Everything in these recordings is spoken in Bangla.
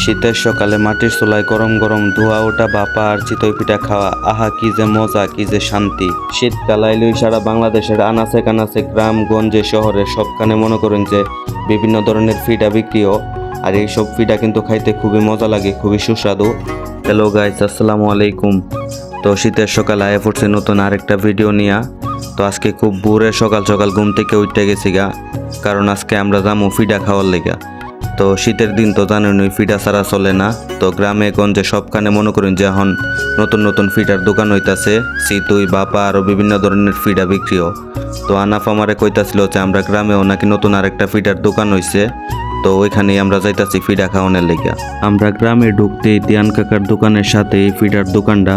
শীতের সকালে মাটির চুলায় গরম গরম ধোয়া ওঠা বাপা আর চিতই পিঠা খাওয়া, আহা কি যে মজা, কি যে শান্তি। শীতকাল আইলেই সারা বাংলাদেশের আনাচে কানাচে গ্রাম, গঞ্জে শহরে সবখানে মনে করেন যে বিভিন্ন ধরনের ফিডা বিক্রিও। আর এই সব ফিডা কিন্তু খাইতে খুবই মজা লাগে, খুবই সুস্বাদু। হ্যালো গাইস আসসালামু আলাইকুম। তো শীতের সকালে আয় পড়ছে নতুন আরেকটা ভিডিও নিয়া। তো আজকে খুব ভোরে সকাল সকাল ঘুম থেকে উঠতে গেছি গা। কারণ আজকে আমরা যাব ফিডা খাওয়ার লেগা। তো শীতের দিন তো জানেনই ফিডা ছাড়া চলে না। তো গ্রামে গঞ্জে সবখানে মনে করেন যে এখন নতুন নতুন ফিটার দোকান হইতাছে, সিতুই, বাপা আরও বিভিন্ন ধরনের ফিডা বিক্রিও। তো আনাফ আমারে কইতাছিল যে আমরা গ্রামেও নাকি নতুন আরেকটা ফিটার দোকান হইছে, তো ওইখানেই আমরা যাইতাছি ফিডা খাওয়ানোর লেগা। আমরা গ্রামে ঢুকতেই তিয়ান কাকার দোকানের সাথে এই ফিডার দোকানটা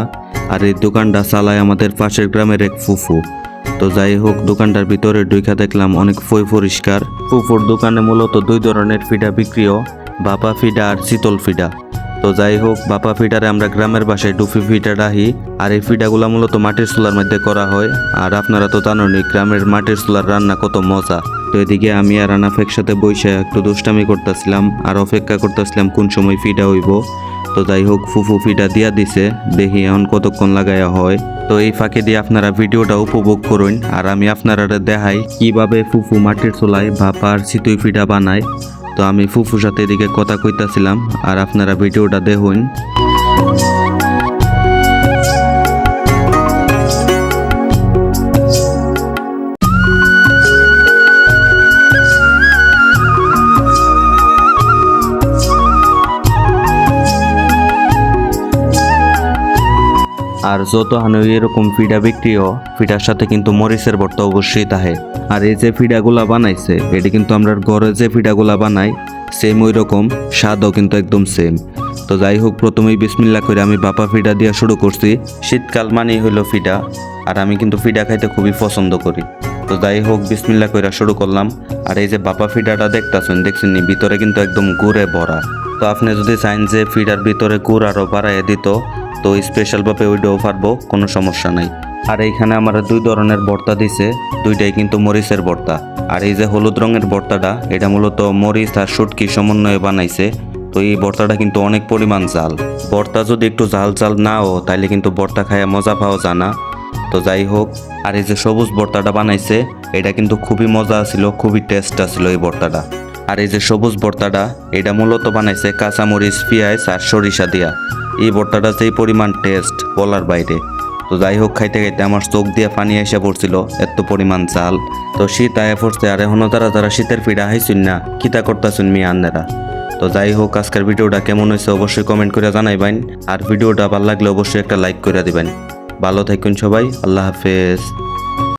আর এই দোকানটা চালায় আমাদের পাশের গ্রামের এক ফুফু। তো যাই হোক, দোকানটার ভিতরে ঢুইকা দেখলাম অনেক ফই পরিষ্কার। ফুফুর দোকানে মূলত দুই ধরনের ফিডা বিক্রিও বাপা ফিডা আর শীতল ফিডা। তো যাই হোক, বাপা ফিডারে আমরা গ্রামের বাসায় ডুফি ফিডা রাহি আর এই ফিডাগুলো মূলত মাটির চুলার মধ্যে করা হয়। আর আপনারা তো জানেনই, গ্রামের মাটির চুলার রান্না কত মজা। তো এদিকে আমি আর আনাফ একসাথে বইসে একটু দুষ্টামি করতেছিলাম, আর অপেক্ষা করতেছিলাম কোন সময় ফিডা হইব। তো যাই হোক, ফুফু ফিটা দিয়া দিছে। দেখি এখন কতক্ষণ লাগাইয়া হয়। তো এই ফাঁকে দিয়ে আপনারা ভিডিওটা উপভোগ করুন। আর আমি আপনারা দেখাই কীভাবে ফুফু মাটির চুলায় ভাপা আর চিতুই ফিটা বানায়। তো আমি ফুফুর সাথে এদিকে কথা কইতাছিলাম। আর আপনারা ভিডিওটা দেখুন। আর যত হানো এরকম ফিডা বিক্রিও, ফিডার সাথে কিন্তু মরিচের ভর্তা অবশ্যই তাহে। আর এই যে ফিডাগুলা বানাইছে, এটি কিন্তু আমরা ঘরে যে ফিডাগুলা বানাই সেম ওই রকম স্বাদও কিন্তু একদম সেম তো যাই হোক, প্রথমেই বিসমিল্লা করে আমি বাপা ফিডা দিয়া শুরু করছি। শীতকাল মানেই হইল ফিডা, আর আমি কিন্তু ফিডা খাইতে খুবই পছন্দ করি। তো যাই হোক বিসমিল্লা করে শুরু করলাম। আর এই যে বাপা ফিডাটা দেখতেছেন, দেখছেন নি? ভিতরে কিন্তু একদম গুড়ে ভরা। তো আপনি যদি চাইন যে ফিডার ভিতরে গুড় আরও বাড়াইয়ে দিত তো স্পেশালভাবে ওইটাও পারব কোনো সমস্যা নাই। আর এইখানে আমার দুই ধরনের ভর্তা দিছে, দুইটাই কিন্তু মরিচের ভর্তা। আর এই যে হলুদ রঙের ভর্তাটা, এটা মূলত মরিচ আর শুটকি সমন্বয়ে বানাইছে। তো এই ভর্তাটা কিন্তু অনেক পরিমাণ জাল ভর্তা যদি একটু জাল জাল নাও, তাইলে কিন্তু ভর্তা খায় মজা পাওয়া যায় না। তো যাই হোক, আর এই যে সবুজ ভর্তাটা বানাইছে, এটা কিন্তু খুবই মজা ছিল খুবই টেস্ট ছিল এই ভর্তাটা। আর এই যে সবুজ ভর্তাটা, এটা মূলত বানাইছে কাঁচামরিচ, পেঁয়াজ আর সরিষা দিয়া। এই ভর্তাটা সেই পরিমাণ টেস্ট বলার বাইরে। তো যাই হোক, খাইতে খাইতে আমার চোখ দিয়ে পানি এসে পড়ছিল, এত পরিমাণ চাল তো শীত আয়া পড়ছে আর এখনও তারা তারা শীতের পিঠা হাইছুন না কিতা করতেছুন মেয়ে আন্দারা তো যাই হোক, আজকের ভিডিওটা কেমন হয়েছে অবশ্যই কমেন্ট করে জানাইবেন। আর ভিডিওটা ভালো লাগলে অবশ্যই একটা লাইক করে দিবেন। ভালো থাকুন সবাই, আল্লাহ হাফেজ।